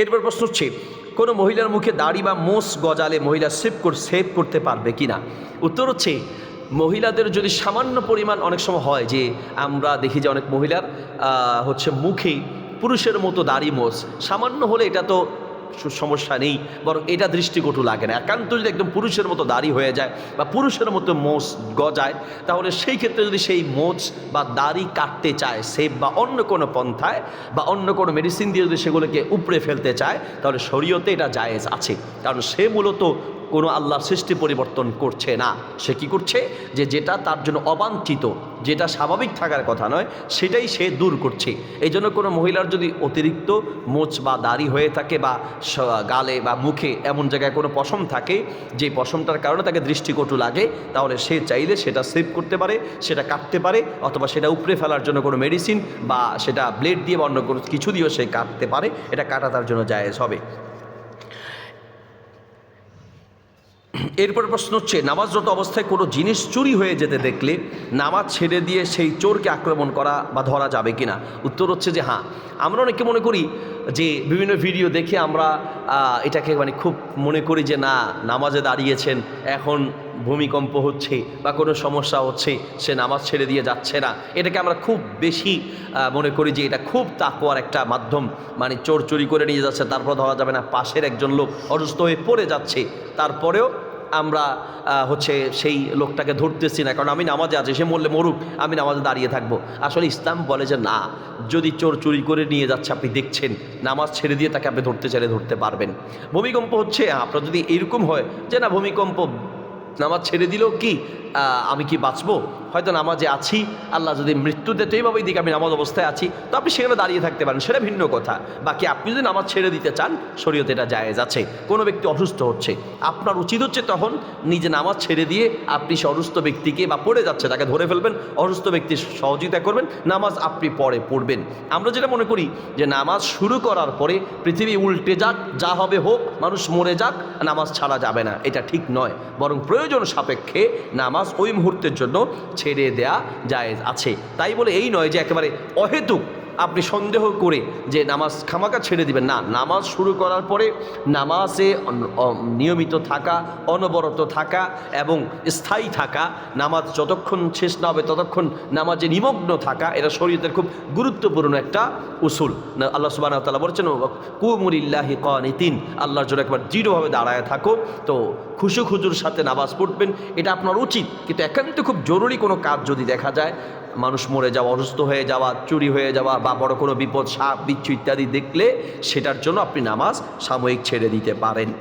এরপর প্রশ্ন হচ্ছে, কোনো মহিলার মুখে দাড়ি বা মোষ গজালে মহিলা সেভ সেভ করতে পারবে কি না উত্তর হচ্ছে, মহিলাদের যদি সামান্য পরিমাণ অনেক সময় হয় যে আমরা দেখি যে অনেক মহিলার হচ্ছে মুখে পুরুষের মতো দাড়ি মোষ, সামান্য হলে এটা তো সমস্যা নেই, বরং এটা দৃষ্টিকটু লাগে না। একান্ত যদি একদম পুরুষের মতো দাড়ি হয়ে যায় বা পুরুষের মতো মোষ গজায়, তাহলে সেই ক্ষেত্রে যদি সেই মোচ বা দাড়ি কাটতে চায়, সেব বা অন্য কোনো পন্থায় বা অন্য কোনো মেডিসিন দিয়ে যদি সেগুলোকে উপড়ে ফেলতে চায়, তাহলে শরীয়তে এটা জায়েজ আছে। কারণ সে মূলত কোনো আল্লাহর সৃষ্টি পরিবর্তন করছে না। সে কি করছে? যে যেটা তার জন্য অবাঞ্ছিত, যেটা স্বাভাবিক থাকার কথা নয়, সেটাই সে দূর করছে। এই জন্য কোনো মহিলার যদি অতিরিক্ত মোচ বা দাড়ি হয়ে থাকে বা গালে বা মুখে এমন জায়গায় কোনো পশম থাকে, যে পশমটার কারণে তাকে দৃষ্টিকটু লাগে, তাহলে সে চাইলে সেটা সেভ করতে পারে, সেটা কাটতে পারে, অথবা সেটা উপড়ে ফেলার জন্য কোনো মেডিসিন বা সেটা ব্লেড দিয়ে বা অন্য কোনো কিছু দিয়েও সে কাটতে পারে, এটা কাটা তার জন্য জায়েজ হবে। এরপর প্রশ্ন হচ্ছে, নামাজরত অবস্থায় কোনো জিনিস চুরি হয়ে যেতে দেখলে নামাজ ছেড়ে দিয়ে সেই চোরকে আক্রমণ করা বা ধরা যাবে কি না উত্তর হচ্ছে যে হ্যাঁ। আমরা অনেকে মনে করি যে বিভিন্ন ভিডিও দেখে আমরা এটাকে মানে খুব মনে করি যে না, নামাজে দাঁড়িয়েছেন, এখন ভূমিকম্প হচ্ছে বা কোনো সমস্যা হচ্ছে, সে নামাজ ছেড়ে দিয়ে যাচ্ছে না। এটাকে আমরা খুব বেশি মনে করি যে এটা খুব তাকওয়ার একটা মাধ্যম। মানে চোর চুরি করে নিয়ে যাচ্ছে, তারপর ধরা যাবে না, পাশের একজন লোক অসুস্থ হয়ে পড়ে যাচ্ছে। তারপরেও আমরা হচ্ছে সেই লোকটাকে ধরতেছি না, কারণ আমি নামাজে আছি, সে মরলে মরুক, আমি নামাজে দাঁড়িয়ে থাকব। আসলে ইসলাম বলে যে না, যদি চোর চুরি করে নিয়ে যাচ্ছে, আপনি দেখছেন, নামাজ ছেড়ে দিয়ে তাকে আপনি ধরতে চাইলে ধরতে পারবেন। ভূমিকম্প হচ্ছে আপনার যদি এরকম হয় যে না, ভূমিকম্প নামাজ ছেড়ে দিল কি? আমি কি বাঁচবো? হয়তো নামাজে আছি, আল্লাহ যদি মৃত্যু দেয়, তো এইভাবেই দিকে আমি নামাজ অবস্থায় আছি। তো আপনি সেখানে দাঁড়িয়ে থাকতে পারেন, সেটা ভিন্ন কথা। বাকি আপনি যদি নামাজ ছেড়ে দিতে চান, শরীয়তে এটা জায়েজ আছে। কোনো ব্যক্তি অসুস্থ হচ্ছে, আপনার উচিত হচ্ছে তখন নিজে নামাজ ছেড়ে দিয়ে আপনি সে অসুস্থ ব্যক্তিকে বা পড়ে যাচ্ছে, তাকে ধরে ফেলবেন, অসুস্থ ব্যক্তির সহযোগিতা করবেন, নামাজ আপনি পরে পড়বেন। আমরা যেটা মনে করি যে নামাজ শুরু করার পরে পৃথিবী উল্টে যাক, যা হবে হোক, মানুষ মরে যাক, নামাজ ছাড়া যাবে না, এটা ঠিক নয়। বরং প্রয়োজন সাপেক্ষে নামাজ ওই মুহূর্তের জন্য ছেড়ে দেয়া যায় আছে। তাই বলে এই নয় যে একেবারে অহেতুক। আপনি সন্দেহ করে যে নামাজ খামাকা ছেড়ে দিবেন। না, নামাজ শুরু করার পরে নামাজে নিয়মিত থাকা, অনবরত থাকা এবং স্থায়ী থাকা, নামাজ যতক্ষণ শেষ না হবে ততক্ষণ নামাজে নিমগ্ন থাকা, এটা শরীয়তের খুব গুরুত্বপূর্ণ একটা উসুল। আল্লাহ সুবাহ তালা বলছেন কুমুরিল্লাহি কানিতিন আল্লাহর জন্য একবার দৃঢ়ভাবে দাঁড়ায় থাকো। তো খুশু খুজুর সাথে নামাজ পড়বেন, এটা আপনার উচিত। কিন্তু একান্ত খুব জরুরি কোনো কাজ যদি দেখা যায় মানুষ মরে যাওয়া, অসুস্থ হয়ে যাওয়া, চুরি হয়ে যাওয়া বা বড় কোনো বিপদ, সাপ, বিচ্ছু ইত্যাদি দেখলে সেটার জন্য আপনি নামাজ সাময়িক ছেড়ে দিতে পারেন।